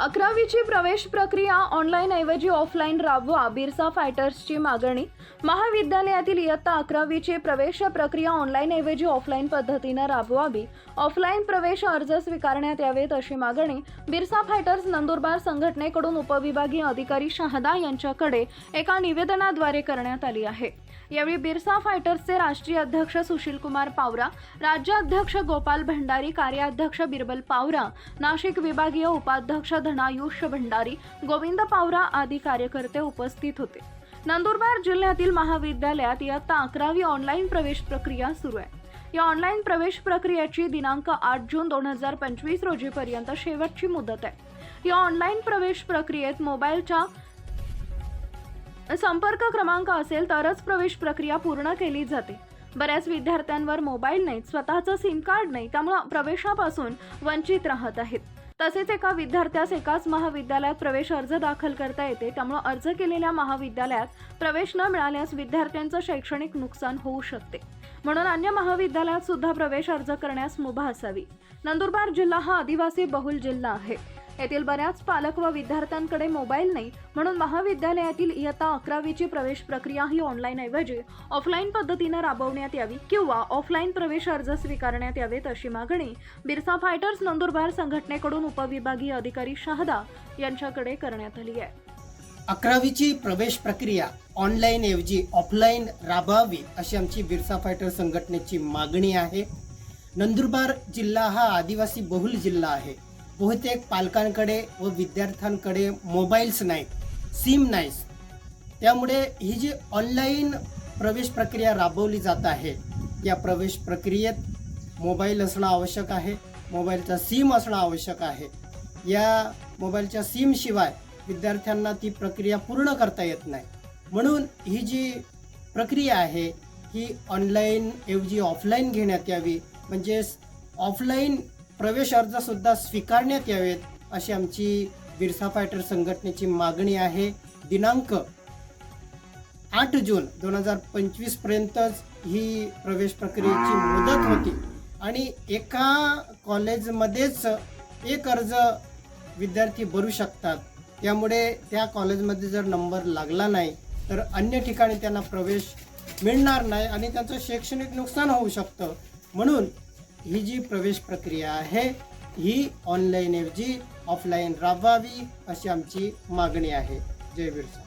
अकरावीची प्रवेश प्रक्रिया ऑनलाईन ऐवजी ऑफलाईन राबवा बिरसा फायटर्सची मागणी. महाविद्यालयातील इयत्ता अकरावीची प्रवेश प्रक्रिया ऑनलाईन ऐवजी ऑफलाईन पद्धतीनं राबवावी. ऑफलाईन प्रवेश अर्ज स्वीकारण्यात यावेत अशी मागणी. बिरसा फायटर्स नंदुरबार संघटनेकडून उपविभागीय अधिकारी शहादा यांच्याकडे एका निवेदनाद्वारे करण्यात आली आहे. यावेळी बिरसा फायटर्सचे राष्ट्रीय अध्यक्ष सुशीलकुमार पावरा राज्याध्यक्ष गोपाल भंडारी कार्याध्यक्ष बिरबल पावरा नाशिक विभागीय उपाध्यक्ष आयुष्य भंडारी गोविंद पावरा आदी कार्यकर्ते उपस्थित होते. नंदुरबार जिल्ह्यातील महाविद्यालयात इयत्ता अकरावी ऑनलाईन प्रवेश प्रक्रिया सुरू आहे. या ऑनलाईन प्रवेश प्रक्रियेची दिनांक आठ जून दोन हजार पंचवीस रोजीपर्यंत शेवटची मुदत आहे. या ऑनलाईन प्रवेश प्रक्रियेत मोबाईलच्या संपर्क क्रमांक असेल तरच प्रवेश प्रक्रिया पूर्ण केली जाते. बऱ्याच विद्यार्थ्यांवर मोबाईल नाहीत स्वतःचं सिम कार्ड नाही त्यामुळे प्रवेशापासून वंचित राहत आहेत. तसेच एका विद्यार्थ्यास एकाच महाविद्यालयात प्रवेश अर्ज दाखल करता येते. त्यामुळे अर्ज केलेल्या महाविद्यालयात प्रवेश न मिळाल्यास विद्यार्थ्यांचं शैक्षणिक नुकसान होऊ शकते. म्हणून अन्य महाविद्यालयात सुद्धा प्रवेश अर्ज करण्यास मुभा असावी. नंदुरबार जिल्हा हा आदिवासी बहुल जिल्हा आहे. येथील बऱ्याच पालक व विद्यार्थ्यांकडे मोबाईल नाही म्हणून महाविद्यालयातील इयत्ता अकरावीची प्रवेश प्रक्रिया ही ऑनलाईन ऐवजी ऑफलाईन पद्धतीनं राबवण्यात यावी किंवा ऑफलाईन प्रवेश अर्ज स्वीकारण्यात यावेत अशी मागणी बिरसा फायटर्स नंदुरबार संघटनेकडून उपविभागीय अधिकारी शहादा यांच्याकडे करण्यात आली आहे. अकरावीची प्रवेश प्रक्रिया ऑनलाईन ऐवजी ऑफलाईन राबवावी अशी आमची बिरसा फायटर संघटनेची मागणी आहे. नंदुरबार जिल्हा हा आदिवासी बहुल जिल्हा आहे. बहुतेक पालकांकडे व विद्यार्थ्यांकडे मोबाईल्स नाहीत सिम नाहीस त्यामुळे ही जी ऑनलाईन प्रवेश प्रक्रिया राबवली जात आहे या प्रवेश प्रक्रियेत मोबाईल असणं आवश्यक आहे मोबाईलचा सिम असणं आवश्यक आहे. या मोबाईलच्या सिमशिवाय विद्यार्थ्यांना ती प्रक्रिया पूर्ण करता येत नाही. म्हणून ही जी प्रक्रिया आहे ही ऑनलाईन ऐवजी ऑफलाईन घेण्यात यावी म्हणजेच ऑफलाईन प्रवेश अर्जसुद्धा स्वीकारण्यात यावेत अशी आमची बिरसा फायटर संघटनेची मागणी आहे. दिनांक आठ जून दोन हजार पंचवीस पर्यंतच ही प्रवेश प्रक्रियेची मुदत होती. आणि एका कॉलेजमध्येच एक अर्ज विद्यार्थी भरू शकतात. त्यामुळे त्या कॉलेजमध्ये जर नंबर लागला नाही तर अन्य ठिकाणी त्यांना प्रवेश मिळणार नाही आणि त्यांचं शैक्षणिक नुकसान होऊ शकतं. म्हणून ही जी प्रवेश प्रक्रिया आहे ही ऑनलाईन ऐवजी ऑफलाईन राबवावी अशी आमची मागणी आहे. जय बिरसा.